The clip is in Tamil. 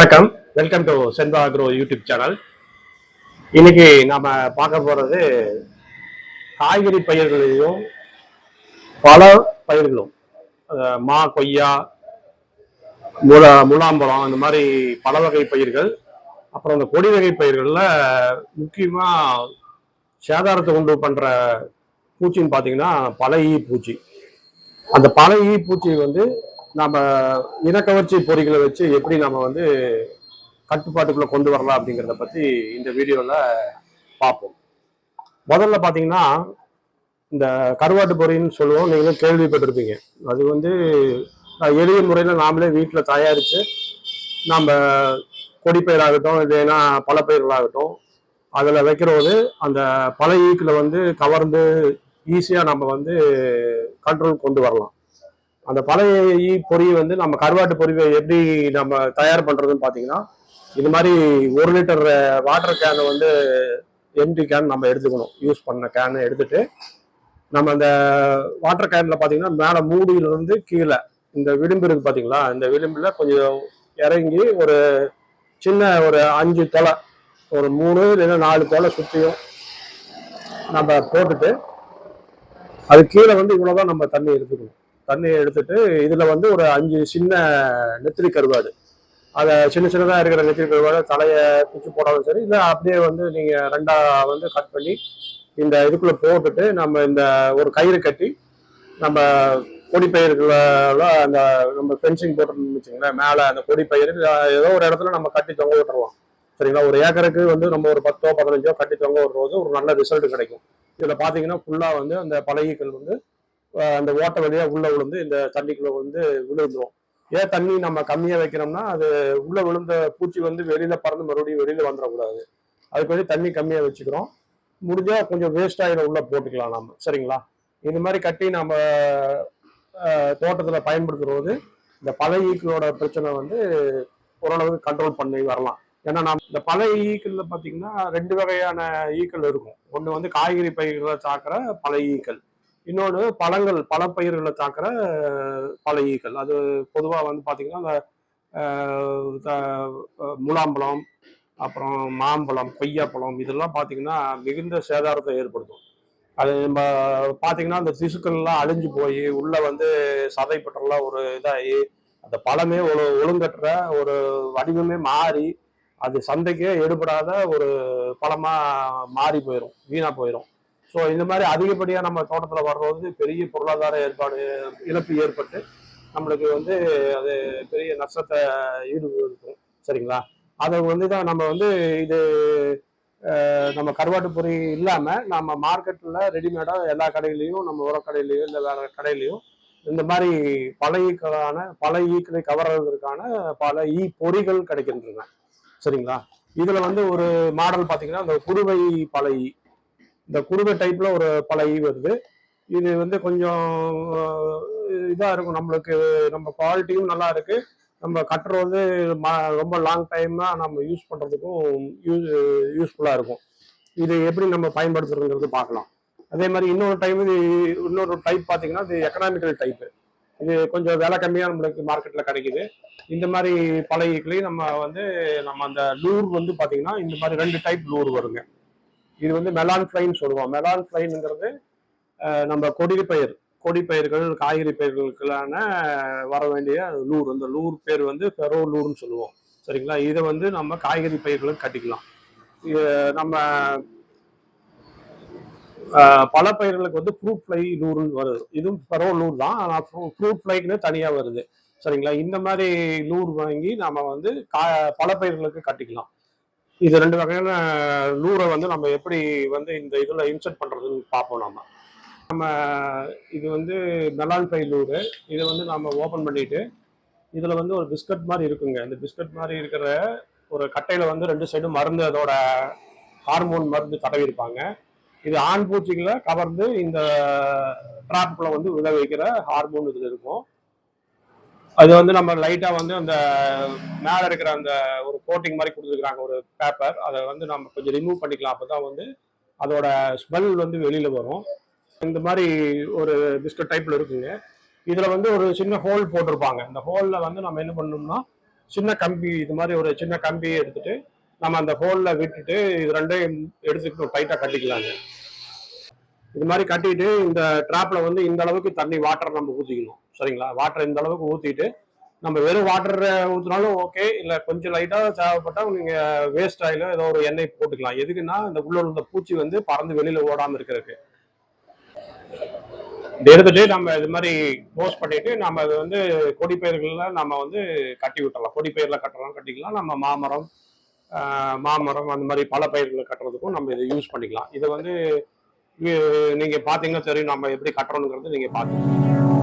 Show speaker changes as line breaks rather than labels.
வணக்கம். Welcome to Senva Agro YouTube channel இன்னைக்கு நாம பார்க்க போறது காய்கறி பயிர்களையும் பல பயிர்களும். மா கொய்யா முல முலாம்பழம் இந்த மாதிரி பல வகை பயிர்கள். அப்புறம் இந்த கொடி வகை பயிர்களில் முக்கியமா சேதாரத்தை உண்டு பண்ற பூச்சின்னு பார்த்தீங்கன்னா பல ஈ பூச்சி. அந்த பல ஈ பூச்சி வந்து நம்ம இனக்கவர்ச்சி பொறிகளை வச்சு எப்படி நாம் வந்து கட்டுப்பாட்டுக்குள்ள கொண்டு வரலாம் அப்படிங்கிறத பத்தி இந்த வீடியோல பார்ப்போம். முதல்ல பாத்தீங்கன்னா இந்த கருவாட்டு பொறின்னு சொல்லுவோம். நீங்களும் கேள்விப்பட்டிருப்பீங்க. அது வந்து எளிய முறையில் நாமளே வீட்டில் தயாரித்து நம்ம கொடிப்பயிராகட்டும் இல்லைன்னா பல பயிர்களாகட்டும் அதில் வைக்கிறபோது அந்த பல ஈக்கில் வந்து கவர்ந்து ஈஸியாக நம்ம வந்து கண்ட்ரோல் கொண்டு வரலாம். அந்த பழைய பொறி வந்து நம்ம கருவாட்டு பொறி எப்படி நம்ம தயார் பண்ணுறதுன்னு பார்த்தீங்கன்னா இது மாதிரி ஒரு லிட்டர் வாட்டர் கேனை வந்து எம்டி கேன் நம்ம எடுத்துக்கணும். யூஸ் பண்ண கேனை எடுத்துட்டு நம்ம அந்த வாட்டர் கேனில் பார்த்தீங்கன்னா மேலே மூடியிலிருந்து கீழே இந்த விளிம்பு இருக்குது பார்த்தீங்களா இந்த விளிம்பில் கொஞ்சம் இறங்கி ஒரு சின்ன ஒரு அஞ்சு தொலை ஒரு மூணு இல்லைன்னா நாலு தொலை சுற்றியும் நம்ம போட்டுட்டு அது கீழே வந்து இவ்வளோதான் நம்ம தண்ணி எடுத்துக்கணும். தண்ணியை எடுத்துட்டு இதுல வந்து ஒரு அஞ்சு சின்ன நெத்திரி கருவாடு. அதை சின்ன சின்னதா இருக்கிற நெத்திரி கருவாடு தலையை பிச்சு போடாலும் சரி இல்லை அப்படியே வந்து நீங்க ரெண்டா வந்து கட் பண்ணி இந்த இதுக்குள்ள போட்டுட்டு நம்ம இந்த ஒரு கயிறு கட்டி நம்ம கொடிப்பயிர்கள அந்த நம்ம ஃபென்சிங் போட்டுருந்தோம்னு வச்சுங்களேன் மேலே அந்த கொடிப்பயிர் ஏதோ ஒரு இடத்துல நம்ம கட்டி தொங்க விட்டுருவோம். சரிங்களா? ஒரு ஏக்கருக்கு வந்து நம்ம ஒரு பத்தோ பதினஞ்சோ கட்டி தொங்க விடுறது ஒரு நல்ல ரிசல்ட் கிடைக்கும். இதில் பார்த்தீங்கன்னா ஃபுல்லாக வந்து அந்த பழகிகள் வந்து அந்த ஓட்டை வழியாக உள்ளே விழுந்து இந்த தண்ணிக்குள்ளே வந்து விழுந்துரும். ஏன் தண்ணி நம்ம கம்மியாக வைக்கிறோம்னா அது உள்ளே விழுந்த பூச்சி வந்து வெளியில் பறந்து மறுபடியும் வெளியில் வந்துடக்கூடாது. அதுக்கு வந்து தண்ணி கம்மியாக வச்சுக்கிறோம். முடிஞ்சால் கொஞ்சம் வேஸ்ட் ஆகிட உள்ளே போட்டுக்கலாம் நம்ம சரிங்களா? இந்த மாதிரி கட்டி நம்ம தோட்டத்தில் தோட்டத்துல இந்த பழைய ஈக்களோட பிரச்சனை வந்து ஓரளவுக்கு கண்ட்ரோல் பண்ணி வரலாம். ஏன்னா நம்ம இந்த பழைய ஈக்கள்ல பார்த்தீங்கன்னா ரெண்டு வகையான ஈக்கள் இருக்கும். ஒன்று வந்து காய்கறி பயிர்களை சாக்கிற பழைய ஈக்கள். இன்னொன்று பழங்கள் பழப்பயிர்களை தாக்குற பல ஈக்கள் அது பொதுவாக வந்து பார்த்தீங்கன்னா அந்த முலாம்பழம் அப்புறம் மாம்பழம் கொய்யாப்பழம் இதெல்லாம் பார்த்தீங்கன்னா மிகுந்த சேதாரத்தை ஏற்படுத்தும். அது நம்ம பார்த்தீங்கன்னா அந்த திசுக்கள்லாம் அழிஞ்சு போய் உள்ளே வந்து சதைப்பட்டெல்லாம் ஒரு இதாகி அந்த பழமே ஒழு ஒழுங்கற்ற ஒரு வடிவமே மாறி அது சந்தைக்கே எடுபடாத ஒரு பழமாக மாறி போயிடும் வீணாக போயிடும் ஸோ இந்த மாதிரி அதிகப்படியாக நம்ம தோட்டத்தில் வர்றது பெரிய பொருளாதார ஏற்பாடு இழப்பு ஏற்பட்டு நம்மளுக்கு வந்து அது பெரிய நஷ்டத்தை ஈடுபடுத்தும். சரிங்களா? அதை வந்து தான் நம்ம வந்து இது நம்ம கருவாட்டு பொறி இல்லாமல் நம்ம மார்க்கெட்டில் ரெடிமேடாக எல்லா கடையிலையும் நம்ம உரக்கடையிலையும் இல்லை வேற கடையிலையும் இந்த மாதிரி பல ஈக்களான பல ஈக்களை கவர்றதுக்கான பல ஈ பொறிகள் கிடைக்கின்றன. சரிங்களா? இதில் வந்து ஒரு மாடல் பார்த்தீங்கன்னா இந்த குருவை பலை இந்த குருவை டைப்ல ஒரு பல ஈ வருது. இது வந்து கொஞ்சம் இதாக இதா இருக்கும் நம்மளுக்கு. நம்ம குவாலிட்டியும் நல்லா இருக்கு. நம்ம கட்டுற வந்து ரொம்ப லாங் டைமாக நம்ம யூஸ் பண்றதுக்கும் யூஸ் யூஸ்ஃபுல்லா இருக்கும். இது எப்படி நம்ம பயன்படுத்துறதுங்கிறது பார்க்கலாம். அதே மாதிரி இன்னொரு டைம் இது இன்னொரு டைப் பார்த்தீங்கன்னா இது எக்கனாமிக்கல் டைப்பு இது கொஞ்சம் விலை கம்மியாக நம்மளுக்கு மார்க்கெட்டில் கிடைக்குது. இந்த மாதிரி பழகிக்களையும் e நம்ம வந்து நம்ம அந்த லூர் வந்து பார்த்தீங்கன்னா இந்த மாதிரி ரெண்டு டைப் லூர் வருங்க. இது வந்து மெலான் ஃப்ளைன்னு சொல்லுவோம். மெலான் ஃப்ளைனுங்கிறது நம்ம கொடி பயிர். கொடி பயிர்கள் காய்கறி பயிர்களுக்கெல்லான வர வேண்டிய லூர் அந்த லூர் பேர் வந்து ஃபெரோ லூர்னு சொல்லுவோம். சரிங்களா? இதை வந்து நம்ம காய்கறி பயிர்களுக்கு கட்டிக்கலாம். இது நம்ம பல பயிர்களுக்கு வந்து ஃப்ரூட் ஃப்ளை லூர்னு வருது. இதுவும் ஃபெரோ லூர் தான். ஆனால் ஃப்ரூட் ஃப்ளைக்குன்னு தனியாக வருது. சரிங்களா? இந்த மாதிரி லூர் வாங்கி நம்ம வந்து கா பல பயிர்களுக்கு கட்டிக்கலாம். இது ரெண்டு வகையான லூரை வந்து நம்ம எப்படி வந்து இந்த இதில் இன்சர்ட் பண்ணுறதுன்னு பார்ப்போம் நம்ம நம்ம இது வந்து மெலான் ஃப்ரை நூறு. இதை வந்து நம்ம ஓப்பன் பண்ணிட்டு இதில் வந்து ஒரு பிஸ்கட் மாதிரி இருக்குங்க. இந்த பிஸ்கட் மாதிரி இருக்கிற ஒரு கட்டையில் வந்து ரெண்டு சைடும் மருந்து அதோட ஹார்மோன் மருந்து தடவி இருப்பாங்க இது ஆண் பூச்சிகளை கவர்ந்து இந்த ட்ராப்புக்குள்ளே வந்து விழ வைக்கிற ஹார்மோன் இதில் இருக்கும். அது வந்து நம்ம லைட்டாக வந்து அந்த மேலே இருக்கிற அந்த ஒரு கோட்டிங் மாதிரி கொடுத்துருக்குறாங்க ஒரு பேப்பர் அதை வந்து நம்ம கொஞ்சம் ரிமூவ் பண்ணிக்கலாம். அப்போ தான் வந்து அதோட ஸ்மெல் வந்து வெளியில் வரும். இந்த மாதிரி ஒரு பிஸ்கட் டைப்பில் இருக்குங்க. இதில் வந்து ஒரு சின்ன ஹோல் போட்டிருப்பாங்க. இந்த ஹோலில் வந்து நம்ம என்ன பண்ணோம்னா சின்ன கம்பி இது மாதிரி ஒரு சின்ன கம்பியை எடுத்துட்டு நம்ம அந்த ஹோல்ல விட்டுட்டு இது ரெண்டையும் எடுத்துக்கிட்டு டைட்டா கட்டிக்கலாங்க. இது மாதிரி கட்டிட்டு இந்த ட்ராப்ல வந்து இந்த அளவுக்கு தண்ணி வாட்டர் நம்ம ஊத்திக்கணும். சரிங்களா? வாட்டர் இந்த அளவுக்கு ஊத்திட்டு நம்ம வெறும் வாட்டர் ஊற்றினாலும் ஓகே இல்லை கொஞ்சம் லைட்டாக தேவைப்பட்டா நீங்க வேஸ்ட் ஆயில ஏதோ ஒரு எண்ணெய் போட்டுக்கலாம். எதுக்குன்னா இந்த உள்ள உள்ள பூச்சி வந்து பறந்து வெளியில ஓடாம இருக்கிறதுக்கு. இதை எடுத்துட்டு நம்ம இது மாதிரி போஸ்ட் பண்ணிட்டு நம்ம அது வந்து கொடிப்பயிர்கள்ல நம்ம வந்து கட்டி விட்டுறலாம். கொடி கட்டுறோம் கட்டலாம் கட்டிக்கலாம். நம்ம மாமரம் மாமரம் அந்த மாதிரி பல பயிர்களை கட்டுறதுக்கும் நம்ம இதை யூஸ் பண்ணிக்கலாம். இதை வந்து நீங்க பாத்தீங்கன்னா தெரியும் நம்ம எப்படி கட்டுறோங்கிறது நீங்க பாத்தீங்க